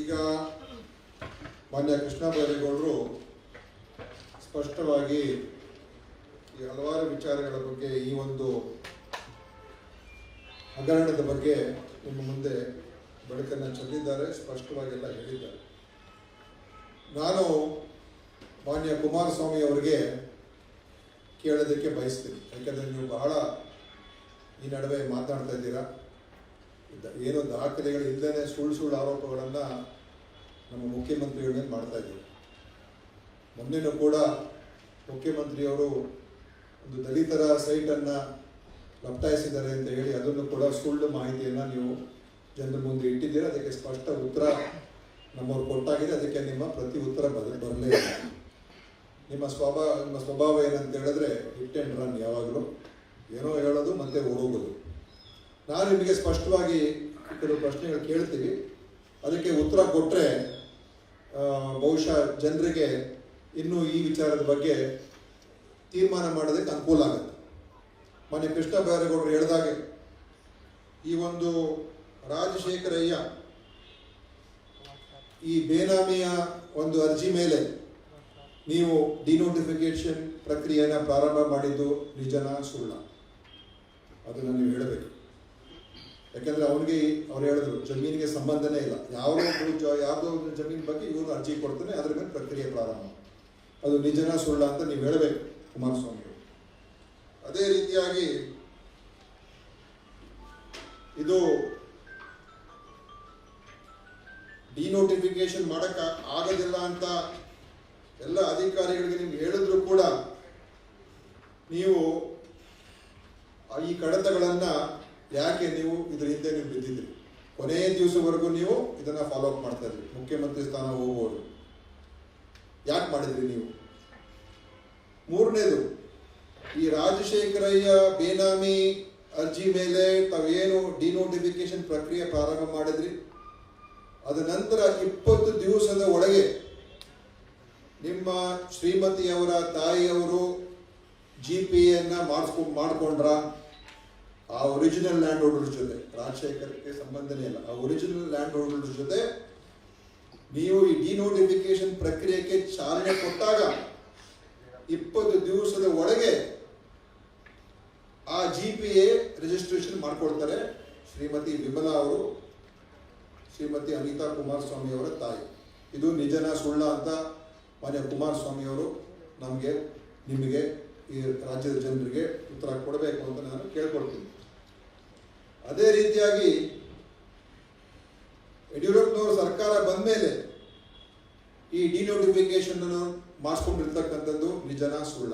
ಈಗ ಮಾನ್ಯ ಕೃಷ್ಣ ಬೈರೇಗೌಡರು ಸ್ಪಷ್ಟವಾಗಿ ಈ ಹಲವಾರು ವಿಚಾರಗಳ ಬಗ್ಗೆ ಈ ಒಂದು ಹಗರಣದ ಬಗ್ಗೆ ನಿಮ್ಮ ಮುಂದೆ ಬೆಳಕನ್ನು ಚೆಲ್ಲಿದ್ದಾರೆ ಸ್ಪಷ್ಟವಾಗಿ ಎಲ್ಲ ಹೇಳಿದ್ದಾರೆ. ನಾನು ಮಾನ್ಯ ಕುಮಾರಸ್ವಾಮಿ ಅವರಿಗೆ ಕೇಳೋದಕ್ಕೆ ಬಯಸ್ತೀನಿ. ಯಾಕಂದರೆ ನೀವು ಬಹಳ ಈ ನಡುವೆ ಮಾತಾಡ್ತಾ ಇದ್ದೀರಾ. ಏನು ದಾಖಲೆಗಳು ಇಲ್ಲದೇ ಸುಳ್ಳು ಸುಳ್ಳು ಆರೋಪಗಳನ್ನು ನಮ್ಮ ಮುಖ್ಯಮಂತ್ರಿಗಳ ಮಾಡ್ತಾ ಇದ್ದೀವಿ. ಮೊನ್ನೆನೂ ಕೂಡ ಮುಖ್ಯಮಂತ್ರಿಯವರು ಒಂದು ದಲಿತರ ಸೈಟನ್ನು ಲಪ್ಟಾಯಿಸಿದ್ದಾರೆ ಅಂತ ಹೇಳಿ ಅದನ್ನು ಕೂಡ ಸುಳ್ಳು ಮಾಹಿತಿಯನ್ನು ನೀವು ಜನರ ಮುಂದೆ ಇಟ್ಟಿದ್ದೀರಾ? ಅದಕ್ಕೆ ಸ್ಪಷ್ಟ ಉತ್ತರ ನಮ್ಮವ್ರು ಕೊಟ್ಟಾಗಿದೆ. ಅದಕ್ಕೆ ನಿಮ್ಮ ಪ್ರತಿ ಉತ್ತರ ಬದಲು ಬರಲೇ ಇಲ್ಲ. ನಿಮ್ಮ ಸ್ವಭಾವ ನಿಮ್ಮ ಸ್ವಭಾವ ಏನಂತ ಹೇಳಿದ್ರೆ ಹಿಟ್ ಆ್ಯಂಡ್ ರನ್ ಯಾವಾಗಲೂ. ಏನೋ ಹೇಳೋದು ಮತ್ತೆ ಹೋಗೋದು ನಾನು ನಿಮಗೆ ಸ್ಪಷ್ಟವಾಗಿ ಕೆಲವು ಪ್ರಶ್ನೆಗಳು ಕೇಳ್ತೀವಿ ಅದಕ್ಕೆ ಉತ್ತರ ಕೊಟ್ಟರೆ ಬಹುಶಃ ಜನರಿಗೆ ಇನ್ನೂ ಈ ವಿಚಾರದ ಬಗ್ಗೆ ತೀರ್ಮಾನ ಮಾಡೋದಕ್ಕೆ ಅನುಕೂಲ ಆಗುತ್ತೆ. ಮೊನ್ನೆ ಕೃಷ್ಣ ಬೈರೇಗೌಡರು ಹೇಳಿದಾಗೆ ಈ ಒಂದು ರಾಜಶೇಖರಯ್ಯ ಈ ಬೇನಾಮಿಯ ಒಂದು ಅರ್ಜಿ ಮೇಲೆ ನೀವು ಡಿನೋಟಿಫಿಕೇಶನ್ ಪ್ರಕ್ರಿಯೆಯನ್ನು ಪ್ರಾರಂಭ ಮಾಡಿದ್ದು ನಿಜನ ಸುಳ್ಳ? ಅದನ್ನು ನೀವು ಹೇಳಬೇಕು. ಯಾಕಂದ್ರೆ ಅವನಿಗೆ ಅವ್ರು ಹೇಳಿದ್ರು, ಜಮೀನಿಗೆ ಸಂಬಂಧನೇ ಇಲ್ಲ ಯಾವುದೋ ಜ, ಯಾವುದೋ ಒಂದು ಜಮೀನು ಬಗ್ಗೆ ಇವರು ಅರ್ಜಿ ಕೊಡ್ತಾನೆ, ಅದ್ರ ಮೇಲೆ ಪ್ರಕ್ರಿಯೆ ಪ್ರಾರಂಭ ಅದು ನಿಜನ ಸುಳ್ಳ ಅಂತ ನೀವು ಹೇಳಬೇಕು ಕುಮಾರಸ್ವಾಮಿ. ಅದೇ ರೀತಿಯಾಗಿ ಇದು ಡಿನೋಟಿಫಿಕೇಶನ್ ಮಾಡಕ್ಕ ಆಗೋದಿಲ್ಲ ಅಂತ ಎಲ್ಲ ಅಧಿಕಾರಿಗಳಿಗೆ ನೀವು ಹೇಳಿದ್ರು ಕೂಡ, ನೀವು ಈ ಕಡತಗಳನ್ನ ಯಾಕೆ ನೀವು ಇದ್ರ ಹಿಂದೆ ನೀವು ಬಿದ್ದಿದ್ರಿ? ಕೊನೆಯ ದಿವಸವರೆಗೂ ನೀವು ಇದನ್ನ ಫಾಲೋ ಅಪ್ ಮಾಡ್ತಾ ಇದ್ರಿ. ಮುಖ್ಯಮಂತ್ರಿ ಸ್ಥಾನ ಹೋಗುವವರು ಯಾಕೆ ಮಾಡಿದ್ರಿ ನೀವು? ಮೂರನೇದು, ಈ ರಾಜಶೇಖರಯ್ಯ ಬೇನಾಮಿ ಅರ್ಜಿ ಮೇಲೆ ತಾವೇನು ಡಿನೋಟಿಫಿಕೇಶನ್ ಪ್ರಕ್ರಿಯೆ ಪ್ರಾರಂಭ ಮಾಡಿದ್ರಿ? ಅದ ನಂತರ ಇಪ್ಪತ್ತು ದಿವಸದ ಒಳಗೆ ನಿಮ್ಮ ಶ್ರೀಮತಿಯವರ ತಾಯಿಯವರು ಜಿ ಪಿ ಎನ್ನ ಮಾಡಿಸ್ಕೊ ಮಾಡ್ಕೊಂಡ್ರ? ಆ ಒರಿಜಿನಲ್ ಲ್ಯಾಂಡ್ ಹೋಲ್ಡರ್ ಜೊತೆ, ರಾಜಶೇಖರಕ್ಕೆ ಸಂಬಂಧನೇ ಇಲ್ಲ. ಆ ಒರಿಜಿನಲ್ ಲ್ಯಾಂಡ್ ಹೋಲ್ಡರ್ ಜೊತೆ ನೀವು ಈ ಡಿನೋಟಿಫಿಕೇಶನ್ ಪ್ರಕ್ರಿಯೆಗೆ ಚಾಲನೆ ಕೊಟ್ಟಾಗ ಇಪ್ಪತ್ತು ದಿವಸದ ಒಳಗೆ ಆ ಜಿ ಪಿ ಎ ರಿಜಿಸ್ಟ್ರೇಷನ್ ಮಾಡ್ಕೊಳ್ತಾರೆ ಶ್ರೀಮತಿ ವಿಮಲಾ ಅವರು, ಶ್ರೀಮತಿ ಅನಿತಾ ಕುಮಾರಸ್ವಾಮಿ ಅವರ ತಾಯಿ. ಇದು ನಿಜನ ಸುಳ್ಳ ಅಂತ ಮಾನ್ಯ ಕುಮಾರಸ್ವಾಮಿ ಅವರು ನಮಗೆ, ನಿಮಗೆ ಈ ರಾಜ್ಯದ ಜನರಿಗೆ ಉತ್ತರ ಕೊಡಬೇಕು ಅಂತ ನಾನು ಕೇಳ್ಕೊಳ್ತೀನಿ. ಅದೇ ರೀತಿಯಾಗಿ ಯಡಿಯೂರಪ್ಪನವರು ಸರ್ಕಾರ ಬಂದ ಮೇಲೆ ಈ ಡಿನೋಟಿಫಿಕೇಶನ್ ಮಾಡಿಸ್ಕೊಂಡಿರ್ತಕ್ಕಂಥದ್ದು ನಿಜನ ಸುಳ್ಳ.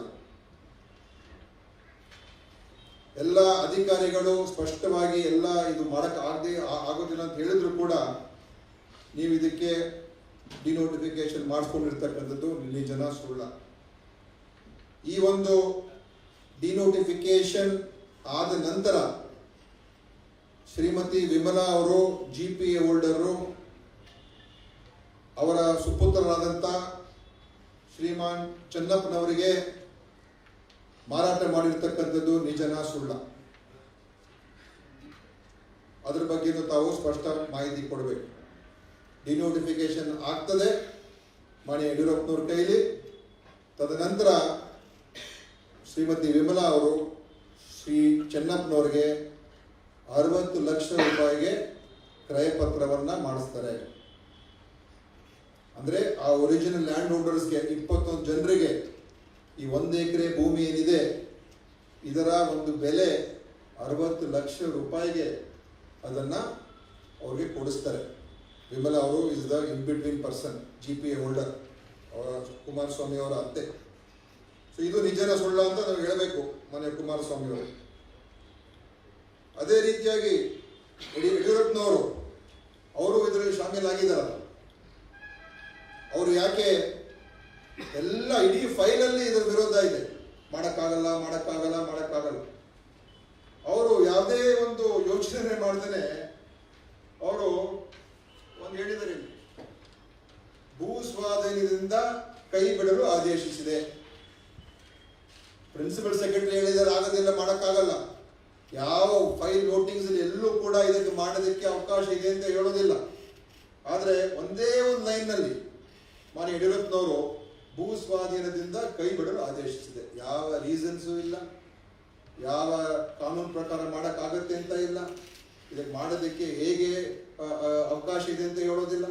ಎಲ್ಲ ಅಧಿಕಾರಿಗಳು ಸ್ಪಷ್ಟವಾಗಿ ಎಲ್ಲ ಇದು ಮಾಡಕ್ಕೆ ಆಗದೆ ಆಗೋದಿಲ್ಲ ಅಂತ ಹೇಳಿದ್ರು ಕೂಡ ನೀವು ಇದಕ್ಕೆ ಡಿನೋಟಿಫಿಕೇಶನ್ ಮಾಡಿಸ್ಕೊಂಡಿರ್ತಕ್ಕಂಥದ್ದು ನಿಜನ ಸುಳ್ಳ. ಈ ಒಂದು ಡಿನೋಟಿಫಿಕೇಶನ್ ಆದ ನಂತರ ಶ್ರೀಮತಿ ವಿಮಲಾ ಅವರು ಜಿ ಪಿ ಎ ಹೋಲ್ಡರು, ಅವರ ಸುಪುತ್ರರಾದಂಥ ಶ್ರೀಮಾನ್ ಚನ್ನಪ್ಪನವರಿಗೆ ಮಾರಾಟ ಮಾಡಿರ್ತಕ್ಕಂಥದ್ದು ನಿಜನ ಸುಳ್ಳ. ಅದ್ರ ಬಗ್ಗೆನೂ ತಾವು ಸ್ಪಷ್ಟ ಮಾಹಿತಿ ಕೊಡಬೇಕು. ಡಿನೋಟಿಫಿಕೇಶನ್ ಆಗ್ತದೆ ಮಣಿ ಯಡಿಯೂರಪ್ಪನವ್ರ ಕೈಲಿ. ತದನಂತರ ಶ್ರೀಮತಿ ವಿಮಲಾ ಅವರು ಶ್ರೀ ಚೆನ್ನಪ್ಪನವ್ರಿಗೆ ಅರವತ್ತು ಲಕ್ಷ ರೂಪಾಯಿಗೆ ಕ್ರಯಪತ್ರವನ್ನು ಮಾಡಿಸ್ತಾರೆ. ಅಂದ್ರೆ ಆ ಒರಿಜಿನಲ್ ಲ್ಯಾಂಡ್ ಓನರ್ಸ್ಗೆ ಇಪ್ಪತ್ತೊಂದು ಜನರಿಗೆ ಈ ಒಂದು ಎಕರೆ ಭೂಮಿ ಏನಿದೆ, ಇದರ ಒಂದು ಬೆಲೆ ಅರವತ್ತು ಲಕ್ಷ ರೂಪಾಯಿಗೆ ಅದನ್ನ ಅವ್ರಿಗೆ ಕೊಡಿಸ್ತಾರೆ. ವಿಮಲ ಅವರು is the in between person G P A holder ಅವರ ಕುಮಾರಸ್ವಾಮಿ ಅವರ ಅತ್ತೆ. ಸೊ ಇದು ನಿಜನ ಸುಳ್ಳ ಅಂತ ನಾವು ಹೇಳಬೇಕು ಮನೆ ಕುಮಾರಸ್ವಾಮಿ ಅವರು. ಅದೇ ರೀತಿಯಾಗಿ ಯಡಿ- ಯಡಿಯೂರಪ್ಪನವರು ಅವರು ಇದರಲ್ಲಿ ಶಾಮೀಲಾಗಿದ್ದಾರಲ್ಲ ಅವರು ಯಾಕೆ ಎಲ್ಲ ಇಡೀ ಫೈಲಲ್ಲಿ ಇದರ ವಿರೋಧ ಇದೆ. ಮಾಡಕ್ಕಾಗಲ್ಲ, ಮಾಡೋಕ್ಕಾಗಲ್ಲ ಮಾಡೋಕ್ಕಾಗಲ್ಲ. ಅವರು ಯಾವುದೇ ಒಂದು ಯೋಚನೆ ಮಾಡ್ದೇನೆ ಅವರು ಒಂದು ಹೇಳಿದರೆ. ಭೂ ಸ್ವಾಧೀನದಿಂದ ಕೈ ಬಿಡಲು ಆದೇಶಿಸಿದೆ. ಪ್ರಿನ್ಸಿಪಲ್ ಸೆಕ್ರೆಟರಿ ಹೇಳಿದರೆ ಆಗೋದಿಲ್ಲ, ಮಾಡಕ್ಕಾಗಲ್ಲ. ಯಾವ ಫೈಲ್ ನೋಟಿಂಗ್ಸ್ ಎಲ್ಲೂ ಕೂಡ ಇದಕ್ಕೆ ಮಾಡೋದಕ್ಕೆ ಅವಕಾಶ ಇದೆ ಅಂತ ಹೇಳೋದಿಲ್ಲ. ಆದರೆ ಒಂದೇ ಒಂದು ಲೈನ್ನಲ್ಲಿ ಮಾನ್ಯ ಯಡಿಯೂರಪ್ಪನವರು ಭೂ ಸ್ವಾಧೀನದಿಂದ ಕೈ ಬಿಡಲು ಆದೇಶಿಸಿದೆ. ಯಾವ ರೀಸನ್ಸು ಇಲ್ಲ. ಯಾವ ಕಾನೂನು ಪ್ರಕಾರ ಮಾಡೋಕ್ಕಾಗತ್ತೆ ಅಂತ ಇಲ್ಲ. ಇದಕ್ಕೆ ಮಾಡೋದಕ್ಕೆ ಹೇಗೆ ಅವಕಾಶ ಇದೆ ಅಂತ ಹೇಳೋದಿಲ್ಲ.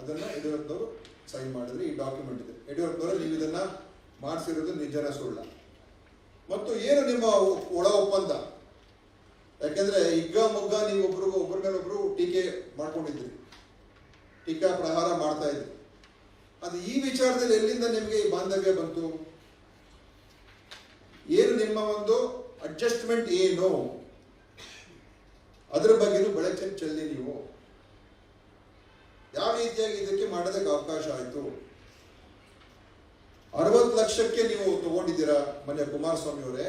ಅದನ್ನು ಯಡಿಯೂರಪ್ಪನವರು ಸೈನ್ ಮಾಡಿದ್ರೆ ಈ ಡಾಕ್ಯುಮೆಂಟ್ ಇದೆ. ಯಡಿಯೂರಪ್ಪನವರು ನೀವು ಇದನ್ನ ಮಾಡಿಸಿರೋದು ನಿಜನ ಸುಳ್ಳ. ಮತ್ತು ಏನು ನಿಮ್ಮ ಒಳ ಒಪ್ಪಂದ? ಯಾಕೆಂದ್ರೆ ಹಿಗ್ಗ ಮುಗ್ಗ ನೀವು ಒಬ್ರಿಗೂ ಒಬ್ಬರ ಮೇಲೆ ಒಬ್ರು ಟೀಕೆ ಮಾಡ್ಕೊಂಡಿದ್ರಿ. ಟೀಕಾ ಪ್ರಹಾರ ಮಾಡ್ತಾ ಇದ್ರಿ. ಅದು ಈ ವಿಚಾರದಲ್ಲಿ ಎಲ್ಲಿಂದ ನಿಮಗೆ ಈ ಬಾಂಧವ್ಯ ಬಂತು? ಏನು ನಿಮ್ಮ ಒಂದು ಅಡ್ಜಸ್ಟ್ಮೆಂಟ್ ಏನು? ಅದರ ಬಗ್ಗೆನೂ ಬೆಳಕಿನ ಚೆಲ್ಲಿ ನೀವು. ಯಾವ ರೀತಿಯಾಗಿ ಇದಕ್ಕೆ ಮಾಡೋದಕ್ಕೆ ಅವಕಾಶ ಆಯಿತು? ಅರವತ್ತು ಲಕ್ಷಕ್ಕೆ ನೀವು ತಗೊಂಡಿದ್ದೀರಾ ಮನೆ ಕುಮಾರಸ್ವಾಮಿ ಅವರೇ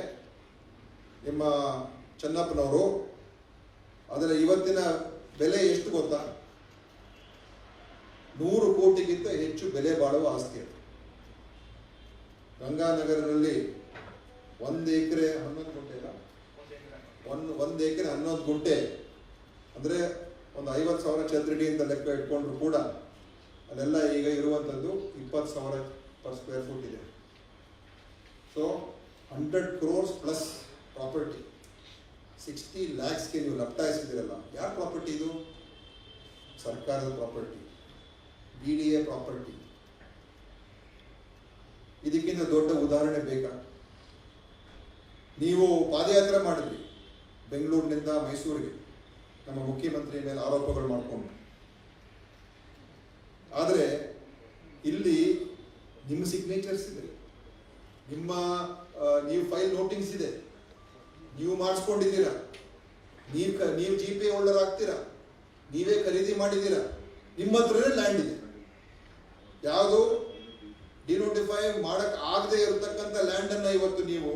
ನಿಮ್ಮ ಚೆನ್ನಪ್ಪನವರು, ಅದರ ಇವತ್ತಿನ ಬೆಲೆ ಎಷ್ಟು ಗೊತ್ತಾ? ನೂರು ಕೋಟಿಗಿಂತ ಹೆಚ್ಚು ಬೆಲೆ ಬಾಳುವ ಆಸ್ತಿ ಅದು. ಗಂಗಾನಗರದಲ್ಲಿ ಒಂದು ಎಕರೆ ಹನ್ನೊಂದು ಗುಂಟೆ ಇಲ್ಲ ಒಂದು ಒಂದು ಎಕರೆ ಹನ್ನೊಂದು ಗುಂಟೆ. ಅಂದರೆ ಒಂದು ಐವತ್ತು ಸಾವಿರ ಚದರಡಿ ಅಂತ ಲೆಕ್ಕ ಇಟ್ಕೊಂಡ್ರು ಕೂಡ ಅಲ್ಲೆಲ್ಲ ಈಗ ಇರುವಂಥದ್ದು ಇಪ್ಪತ್ತು ಸಾವಿರ ಪರ್ ಸ್ಕ್ವೇರ್ ಫುಟ್ ಇದೆ. So hundred crores plus property sixty ಲ್ಯಾಕ್ಸ್ಗೆ ನೀವು ಲಪ್ಟಾಯಿಸಿದಿರಲ್ಲ ಯಾರ ಪ್ರಾಪರ್ಟಿ ಇದು? ಸರ್ಕಾರದ property B D A property ಇದಕ್ಕಿಂತ ದೊಡ್ಡ ಉದಾಹರಣೆ ಬೇಕಾ ನೀವು ಪಾದಯಾತ್ರೆ ಮಾಡಿದ್ರಿ, ಬೆಂಗಳೂರಿನಿಂದ ಮೈಸೂರಿಗೆ, ನಮ್ಮ ಮುಖ್ಯಮಂತ್ರಿ ಮೇಲೆ ಆರೋಪಗಳು ಮಾಡಿಕೊಂಡು. ಆದರೆ, ಇಲ್ಲಿ ನಿಮ್ಮ ಸಿಗ್ನೇಚರ್ಸ್ ಇದೆ. ನಿಮ್ಮ ನೀವು ಫೈಲ್ ನೋಟಿಂಗ್ಸ್ ಇದೆ. ನೀವು ಮಾಡಿಸ್ಕೊಂಡಿದ್ದೀರಾ? ನೀವು ಕ, ನೀವು ಜಿ ಪಿ ಆಗ್ತೀರಾ ನೀವೇ ಖರೀದಿ ಮಾಡಿದ್ದೀರಾ? ನಿಮ್ಮ ಹತ್ರನೇ ಲ್ಯಾಂಡ್ ಇದೆ. ಯಾವುದು? ಡಿನೋಟಿಫೈ ಮಾಡಕ್ ಆಗದೆ ಇರತಕ್ಕಂಥ ಲ್ಯಾಂಡನ್ನು ಇವತ್ತು ನೀವು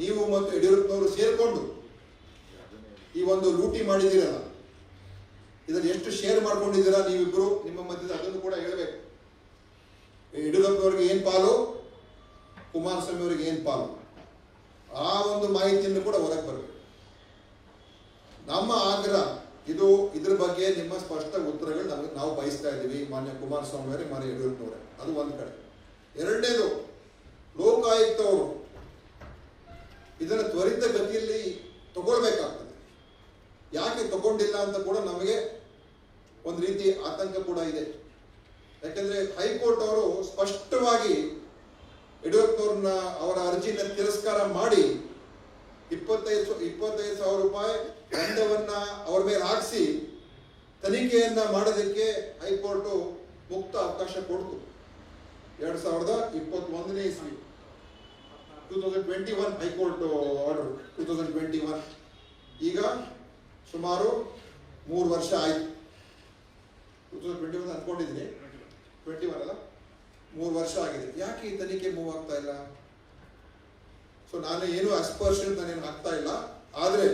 ನೀವು ಮತ್ತು ಯಡಿಯೂರಪ್ಪನವರು ಸೇರಿಕೊಂಡು ಈ ಒಂದು ಲೂಟಿ ಮಾಡಿದ್ದೀರಲ್ಲ, ಇದನ್ನು ಎಷ್ಟು ಶೇರ್ ಮಾಡ್ಕೊಂಡಿದ್ದೀರಾ ನೀವಿಬ್ಬರು ನಿಮ್ಮ ಮಧ್ಯದ ಅದನ್ನು ಕೂಡ ಹೇಳಬೇಕು. ಯಡಿಯೂರಪ್ಪನವ್ರಿಗೆ ಏನು ಪಾಲು? ಕುಮಾರಸ್ವಾಮಿ ಅವರಿಗೆ ಏನು ಪಾಲು? ಆ ಒಂದು ಮಾಹಿತಿಯನ್ನು ಕೂಡ ಹೊರಗೆ ಬರಬೇಕು. ನಮ್ಮ ಆಗ್ರಹ, ಇದು ಇದ್ರ ಬಗ್ಗೆ ನಿಮ್ಮ ಸ್ಪಷ್ಟ ಉತ್ತರಗಳು ನಮಗೆ ನಾವು ಬಯಸ್ತಾ ಇದ್ದೀವಿ. ಮಾನ್ಯ ಕುಮಾರಸ್ವಾಮಿ ಅವರೇ, ಮಾನ್ಯ ಯಡಿಯೂರಪ್ಪನವರೇ. ಅದು ಒಂದು ಕಡೆ. ಎರಡನೇದು, ಲೋಕಾಯುಕ್ತವರು ಇದನ್ನು ತ್ವರಿತ ಗತಿಯಲ್ಲಿ ತಗೊಳ್ಬೇಕಾಗ್ತದೆ. ಯಾಕೆ ತಗೊಂಡಿಲ್ಲ ಅಂತ ಕೂಡ ನಮಗೆ ಒಂದು ರೀತಿ ಆತಂಕ ಕೂಡ ಇದೆ. ಯಾಕೆಂದ್ರೆ ಹೈಕೋರ್ಟ್ ಅವರು ಸ್ಪಷ್ಟವಾಗಿ ಯಡಿಯೂರಪ್ಪನವ್ರನ್ನ ಅವರ ಅರ್ಜಿನ ತಿರಸ್ಕಾರ ಮಾಡಿ ಇಪ್ಪತ್ತೈದು ಇಪ್ಪತ್ತೈದು ಸಾವಿರ ರೂಪಾಯಿ ದಂಡವನ್ನ ಅವರ ಮೇಲೆ ಹಾಕಿಸಿ ತನಿಖೆಯನ್ನ ಮಾಡೋದಕ್ಕೆ ಹೈಕೋರ್ಟ್ ಮುಕ್ತ ಅವಕಾಶ ಕೊಡ್ತು. ಎರಡ್ ಸಾವಿರದ ಇಪ್ಪತ್ತೊಂದನೇ ಇಸ್ವಿ. Two thousand twenty one high court order two thousand twenty one. ಈಗ ಸುಮಾರು ಮೂರು ವರ್ಷ ಆಯ್ತು. ಟೂ ತೌಸಂಡ್ ಟ್ವೆಂಟಿ ಒನ್ ಅನ್ಕೊಂಡಿದ್ದೀನಿ. ಟ್ವೆಂಟಿ ಒನ್ ಅಲ್ಲ? ಮೂರು ವರ್ಷ ಆಗಿದೆ. ಯಾಕೆ ಈ ತನಿಖೆ ಮೂವ್ ಆಗ್ತಾ ಇಲ್ಲ? ಸೊ ನಾನು ಏನು ಅಸ್ಪರ್ಷನ್ ನಾನೇನು ಹಾಕ್ತಾ ಇಲ್ಲ. ಆದರೆ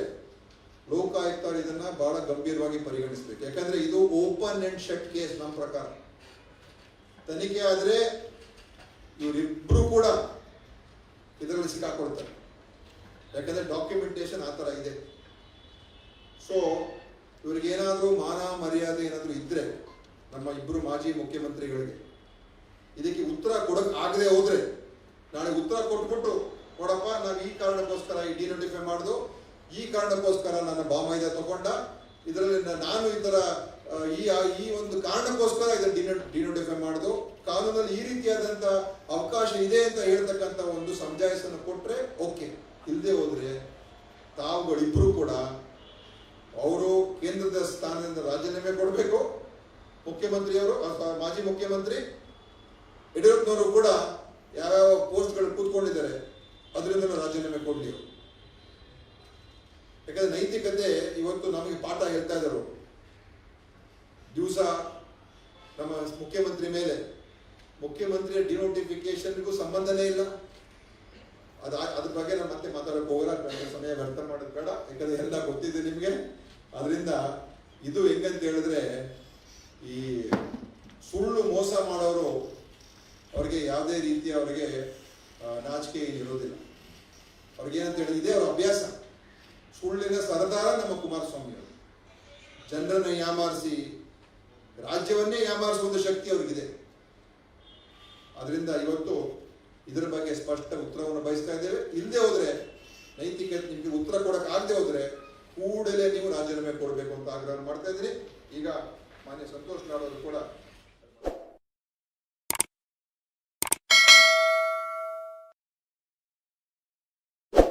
ಲೋಕಾಯುಕ್ತರು ಇದನ್ನ ಬಹಳ ಗಂಭೀರವಾಗಿ ಪರಿಗಣಿಸಬೇಕು. ಯಾಕಂದ್ರೆ ಇದು ಓಪನ್ ಅಂಡ್ ಶಟ್ ಕೇಸ್ ನಮ್ಮ ಪ್ರಕಾರ. ತನಿಖೆ ಆದ್ರೆ ಇವರಿಬ್ರು ಕೂಡ ಇದರಲ್ಲಿ ಸಿಕ್ಕಾಕೊಳ್ತಾರೆ ಯಾಕಂದ್ರೆ ಡಾಕ್ಯುಮೆಂಟೇಶನ್ ಆ ಥರ ಇದೆ. ಸೊ ಇವ್ರಿಗೆ ಏನಾದರೂ ಮಾನ ಮರ್ಯಾದೆ ಏನಾದರೂ ಇದ್ರೆ ನಮ್ಮ ಇಬ್ಬರು ಮಾಜಿ ಮುಖ್ಯಮಂತ್ರಿಗಳಿಗೆ ಇದಕ್ಕೆ ಉತ್ತರ ಕೊಡಕ್ ಆಗದೆ ಹೋದ್ರೆ ನಾಳೆ ಉತ್ತರ ಕೊಟ್ಬಿಟ್ಟು, ನೋಡಪ್ಪ ನಾನು ಈ ಕಾರಣಕ್ಕೋಸ್ಕರ ಈ ಡಿನೋಟಿಫೈ ಮಾಡುದು, ಈ ಕಾರಣಕ್ಕೋಸ್ಕರ ನನ್ನ ಬಾಮೈದ ತಗೊಂಡ, ಇದರಲ್ಲಿ ನಾನು ತರ ಈ ಈ ಒಂದು ಕಾರಣಕ್ಕೋಸ್ಕರ ಇದನ್ನು ಡಿನೋ ಡಿನೋಟಿಫೈ ಮಾಡುದು, ಕಾನೂನಲ್ಲಿ ಈ ರೀತಿಯಾದಂತ ಅವಕಾಶ ಇದೆ ಅಂತ ಹೇಳ್ತಕ್ಕಂಥ ಒಂದು ಸಮಜಾಯಿಸನ್ನು ಕೊಟ್ಟರೆ ಓಕೆ. ಇಲ್ಲದೆ ಹೋದ್ರೆ ತಾವುಗಳಿಬ್ರು ಕೂಡ ಅವರು ಕೇಂದ್ರದ ಸ್ಥಾನದಿಂದ ರಾಜೀನಾಮೆ ಕೊಡಬೇಕು. ಮುಖ್ಯಮಂತ್ರಿಯವರು ಅಥವಾ ಮಾಜಿ ಮುಖ್ಯಮಂತ್ರಿ ಯಡಿಯೂರಪ್ಪನವರು ಕೂಡ ಯಾವ್ಯಾವ ಪೋಸ್ಟ್ಗಳು ಕೂತ್ಕೊಂಡಿದ್ದಾರೆ ಅದರಿಂದ ರಾಜೀನಾಮೆ ಕೊಡ್ಲಿ. ಯಾಕಂದ್ರೆ ನೈತಿಕತೆ ಇವತ್ತು ನಮಗೆ ಪಾಠ ಹೇಳ್ತಾ ಇದ್ದರು. ದಿವಸ ನಮ್ಮ ಮುಖ್ಯಮಂತ್ರಿ ಮೇಲೆ, ಮುಖ್ಯಮಂತ್ರಿಯ ಡಿನೋಟಿಫಿಕೇಶನ್ಗೂ ಸಂಬಂಧನೇ ಇಲ್ಲ. ಅದ, ಅದ್ರ ಬಗ್ಗೆ ನಾನು ಮತ್ತೆ ಮಾತಾಡಕ್ ಹೋಗಲ್ಲ ಸಮಯ ವ್ಯರ್ಥ ಮಾಡೋದು ಬೇಡ. ಯಾಕಂದ್ರೆ ಎಲ್ಲ ಗೊತ್ತಿದೆ ನಿಮಗೆ. ಅದರಿಂದ ಇದು ಹೆಂಗಂತ ಹೇಳಿದ್ರೆ ಈ ಸುಳ್ಳು ಮೋಸ ಮಾಡೋರು ಅವ್ರಿಗೆ ಯಾವುದೇ ರೀತಿ ಅವರಿಗೆ ನಾಚಿಕೆ ಏನಂತ ಹೇಳಿದ್ರೆ ಇದೇ ಅವ್ರ ಅಭ್ಯಾಸ. ಸುಳ್ಳಿನ ಸರದಾರ ನಮ್ಮ ಕುಮಾರಸ್ವಾಮಿ ಅವರು. ಜನರನ್ನ ಯಾಮಾರಿಸಿ, ರಾಜ್ಯವನ್ನೇ ಯಾಮಾರಿಸುವಂಥ ಶಕ್ತಿ ಅವ್ರಿಗಿದೆ. ಅದರಿಂದ ಇವತ್ತು ಇದರ ಬಗ್ಗೆ ಸ್ಪಷ್ಟ ಉತ್ತರವನ್ನು ಬಯಸ್ತಾ ಇದ್ದೇವೆ. ಇಲ್ಲದೆ ಹೋದ್ರೆ, ನೈತಿಕ, ನಿಮಗೆ ಉತ್ತರ ಕೊಡಕ್ಕೆ ಆಗದೆ ಹೋದ್ರೆ, ಕೂಡಲೇ ನೀವು ರಾಜೀನಾಮೆ ಕೊಡಬೇಕು ಅಂತ ಆಗ್ರಹ ಮಾಡ್ತಾ ಇದ್ದೀನಿ. ಈಗ ಮಾನ್ಯ ಸಂತೋಷ್ ಅವರು ಕೂಡ